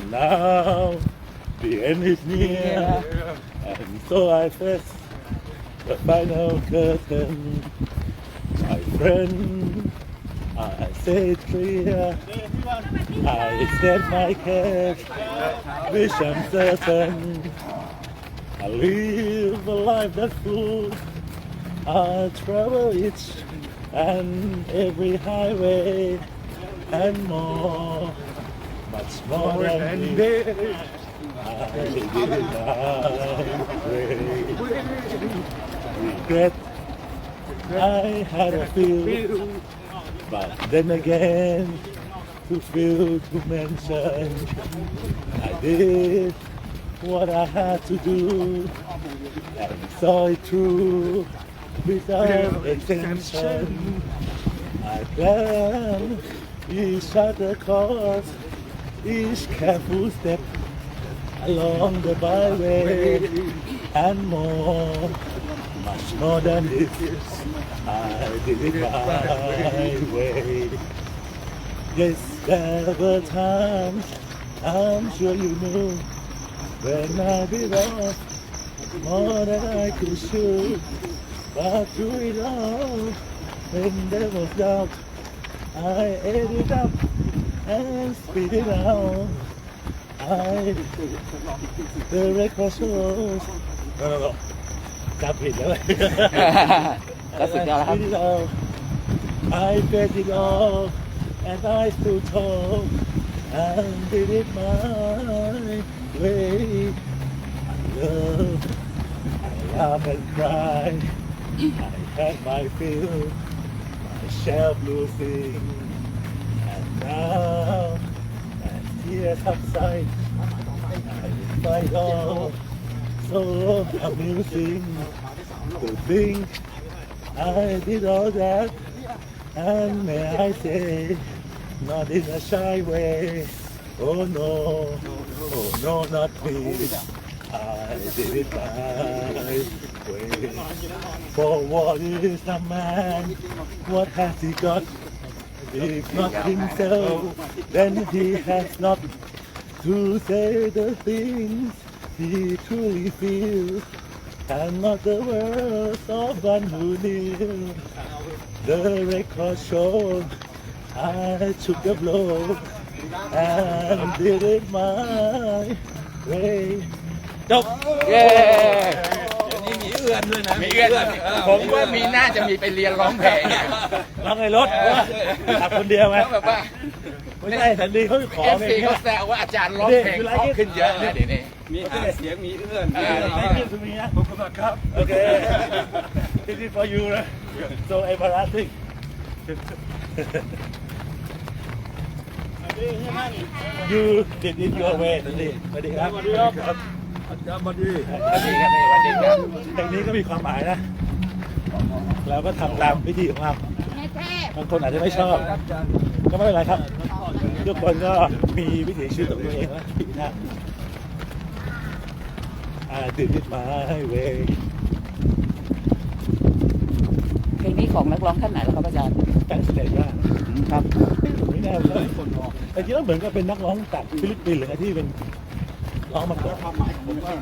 And now the end is near, and so I face the final curtain. My friend, I say it clear, I set my case, wish I'm certain. I live a life that's full. I travel each and every highway and more, much more than this. I did way. Regret, I had a feel, but then again, too few to mention, I did what I had to do and saw it through without exemption. I plan each other course, each careful step along the byway, and more, much more than this. I did it my way. Yes, there were times I'm sure you knew when I did all more than I could shoot. But through it all, when there was doubt, I ate it up and spit it out. I, the record shows. No, no, no. จำผิดแล้วเลย ก็สุดยอดครับ I spit it out. I fed it all, and I stood tall and did it my way. I love, I laugh and cry. I had my fill, my shell losing, and now tears subside, I fight all. So amusing to think I did all that, and may I say, not in a shy way. Oh no, oh no, not me. I did it my way. For what is a man? What has he got? If not himself, then he has not to say the things he truly feels. And not the words of one who knew. The record shows I took the blow and did it my way. จบ เย้นี่มีเอื้อนด้วยนะมีเอื้อนผมว่ามีน่าจะมีไปเรียนร้องเพลงเนี่ยร้องในรถขับคนเดียวไหมแล้วแบบว่าไม่ใช่สันดีเขาขอเอฟเพลซีงเขานี้แซวว่าอาจารย์ร้องเพลงเพราะขึ้นเยอะเลยเดี๋ยวนี้มีหางเสียงมีเอื้อน Thank you to me นะขอบคุณมากครับ Okay this is for you นะ so embarrassing you did it your way สันดีสวัสดีครับสวัสดี ครับอาจารย์บดีสวัสดีครับพี่สวัสดีครับเพลงนี้ก็มีความหมายนะเราก็ทำตามวิธีของเราบางคนอาจจะไม่ชอบ ก็ไม่เป็นไรครับ ทุกคนก็มีวิถีชีวิตของตัวเองนะผิดนะ I did it my way เพลงนี้ของนักร้องท่านไหนแล้วครับอาจารย์ตั้งสเตจว่าครับไม่แน่เลยแต่จริงแล้วเหมือนกับเป็นนักร้องจากฟิลิปปินส์เลยนะที่เป็น ร้องมาก่อนความหมายผมว่า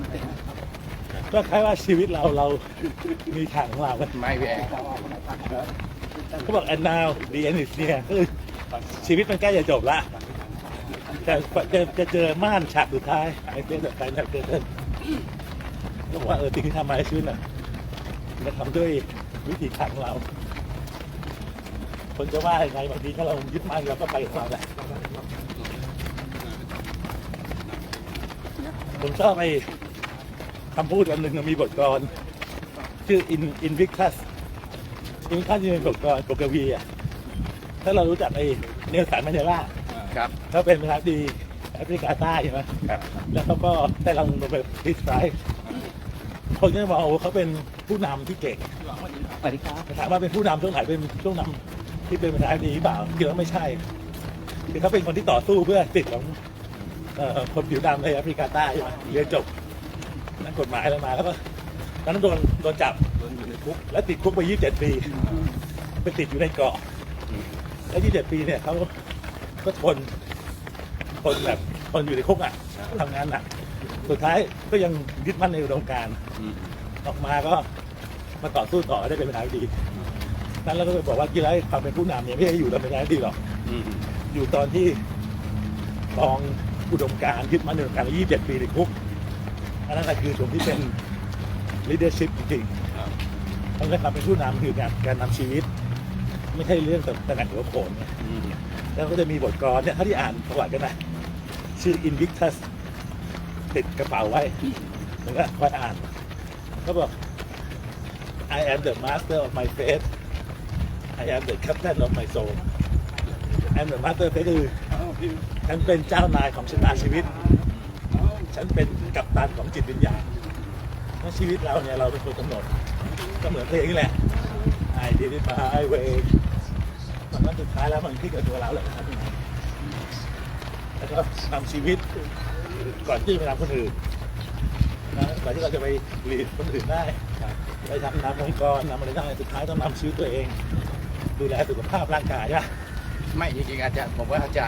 ก็คล้ายว่าชีวิตเราเรามีทางของเรากันไม่พี่แอนเขาบอก and now the end is near คือชีวิตมันใกล้จะจบละแต่จะจะเจอม่านฉากสุดท้ายไอ้เรื่องแบบไปแบบเกิดขึ้นก็บอกว่าเออสิ่งที่ทำมาในชีวิตน่ะมันทำด้วยวิธีทางเรา คนจะว่ายังไงบางทีถ้าเรายึดมั่นเราก็ไปของเราแหละ ผมชอบไอ้คำพูดอันหนึ่งมีบทกลอน ชื่อ in invictus อินคัสที่เป็นบทกลอนโปรแกรวีอะถ้าเรารู้จักไอ้เนลสันมันเดล่าครับเขาเป็นประธานาธิบดีแอฟริกาใต้ใช่ไหมครับแล้วเขาก็ได้รางวัลโนเบลพีซไพรส์คนก็จะบอกว่าโอ้เขาเป็นผู้นำที่เก่งสวัสดีครับถามว่าเป็นผู้นำช่วงไหนเป็นช่วงนำที่เป็นประธานาธิบดีหรือเปล่าคิดว่าไม่ใช่คือเขาเป็นคนที่ต่อสู้เพื่อสิทธิ์ของเอ่อ คนผิวดำในแอฟริกาใต้ใช่ไหมเรียนจบนักกฎหมายแล้วมาแล้วก็ตอนนั้นโดนโดนจับโดนอยู่ในคุกแล้วติดคุกไป27ปีไปติดอยู่ในเกาะแล้ว27ปีเนี่ยเขาก็ทนคนแบบคนอยู่ในคุกอะทำงานหนักสุดท้ายก็ยังยึดมั่นในอุดมการณ์อืมออกมาก็มาต่อสู้ต่อได้เป็นประธานาธิบดีนั้นเราก็เลยบอกว่ากีฬาความเป็นผู้นำเนี่ยไม่ใช่อยู่ตอนเป็นประธานาธิบดีหรอกอืมอยู่ตอนที่กอง อุดมการณ์ยึดมั่นในอุดมการณ์27 ปีในคุกอันนั้นแหละคือส่วนที่เป็น leadership จริงครับๆต้องการความเป็นผู้นำคือการการนำชีวิต ไม่ใช่เรื่องแต่แต่หนักหัวโขนเนี่ยแล้วก็จะมีบทกลอนเนี่ยถ้าที่อ่านประวัติกันนะชื่อ Invictus ติดกระเป๋าไว้แล้วก็คอยอ่านเขาบอก I am the master of my fate I am the captain of my soul I am the master of fate คือ ฉันเป็นเจ้านายของชะตาชีวิต ฉันเป็นกัปตันของจิตวิญญาณเพราะชีวิตเราเนี่ยเราเป็นคนกำหนดก็เหมือนเพลงนี่แหละ I did it my way มันก็สุดท้ายแล้วมันขึ้นกับตัวเราแหละครับแล้วก็นำชีวิตก่อนที่จะไปทำคนอื่นนะก่อนที่เราจะไปหลีดคนอื่นได้ไปทำนำองค์กรนำอะไรได้สุดท้ายต้องนำชีวิตตัวเอง ดูแลสุขภาพร่างกายใช่ไหมไม่จริงๆอาจารย์ผมว่าอาจารย์